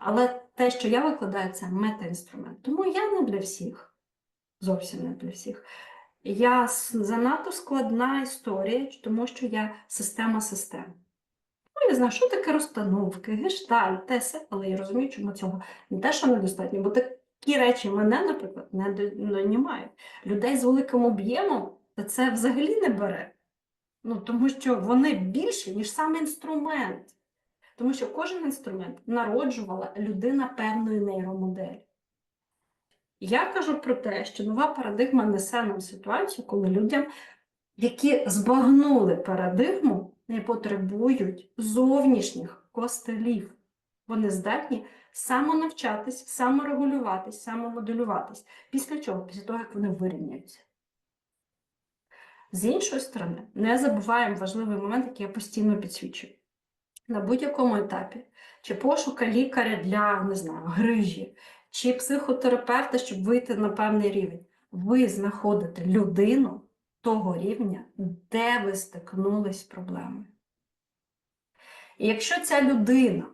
Але те, що я викладаю, це метаінструмент. Тому я не для всіх, зовсім не для всіх. Я занадто складна історія, тому що я система систем. Ну, я знаю, що таке розстановки, гештальт, те се, але я розумію, чому цього не те, що недостатньо, бо такі речі мене, наприклад, не донімають. Людей з великим об'ємом це взагалі не бере. Ну, тому що вони більше, ніж сам інструмент. Тому що кожен інструмент народжувала людина певної нейромоделі. Я кажу про те, що нова парадигма несе нам ситуацію, коли людям, які збагнули парадигму, не потребують зовнішніх костелів. Вони здатні самонавчатись, саморегулюватись, самомоделюватись. Після чого? Після того, як вони вирівняються. З іншої сторони, не забуваємо важливий момент, який я постійно підсвічую. На будь-якому етапі, чи пошука лікаря для не знаю, грижі, чи психотерапевта, щоб вийти на певний рівень, ви знаходите людину того рівня, де ви стикнулись з проблемою. І якщо ця людина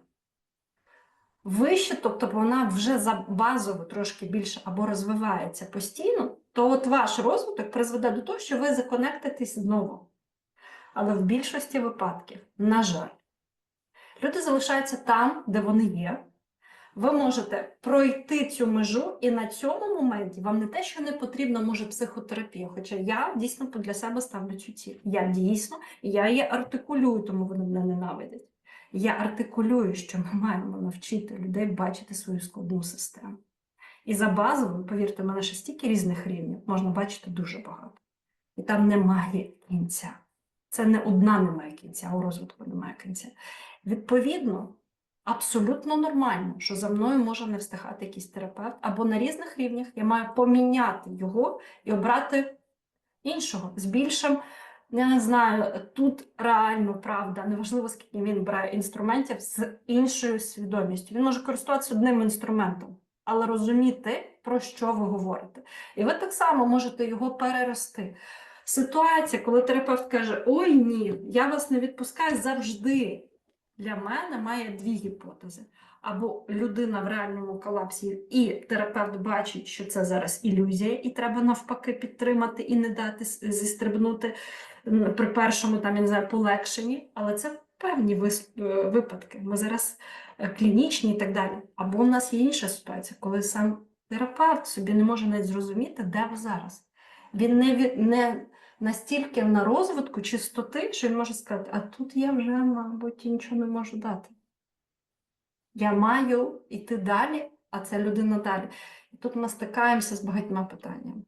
вище, тобто вона вже за базово трошки більше або розвивається постійно, то от ваш розвиток призведе до того, що ви законектитесь знову. Але в більшості випадків, на жаль, люди залишаються там, де вони є. Ви можете пройти цю межу, і на цьому моменті вам не те, що не потрібна може психотерапія. Хоча я дійсно для себе ставлю цю ціль. Я дійсно, я її артикулюю, тому вони мене ненавидять. Я артикулюю, що ми маємо навчити людей бачити свою складну систему. І за базовою, повірте, в мене ще стільки різних рівнів, можна бачити дуже багато. І там немає кінця. Це не одна немає кінця, у розвитку немає кінця. Відповідно, абсолютно нормально, що за мною може не встигати якийсь терапевт, або на різних рівнях я маю поміняти його і обрати іншого з більшим. Я не знаю, тут реально правда, неважливо, скільки він бере інструментів з іншою свідомістю. Він може користуватися одним інструментом, але розуміти, про що ви говорите. І ви так само можете його перерости. Ситуація, коли терапевт каже: Ой, ні, я вас не відпускаю завжди. Для мене має дві гіпотези. Або людина в реальному колапсі, і терапевт бачить, що це зараз ілюзія, і треба навпаки підтримати і не дати зістрибнути при першому там, я не знаю, полегшенні. Але це певні е, випадки. Ми зараз е, клінічні і так далі. Або в нас є інша ситуація, коли сам терапевт собі не може навіть зрозуміти, де ви зараз. Він не, не настільки на розвитку чистоти, що він може сказати, а тут я вже, мабуть, нічого не можу дати. Я маю йти далі, а ця людина далі. І тут ми стикаємося з багатьма питаннями.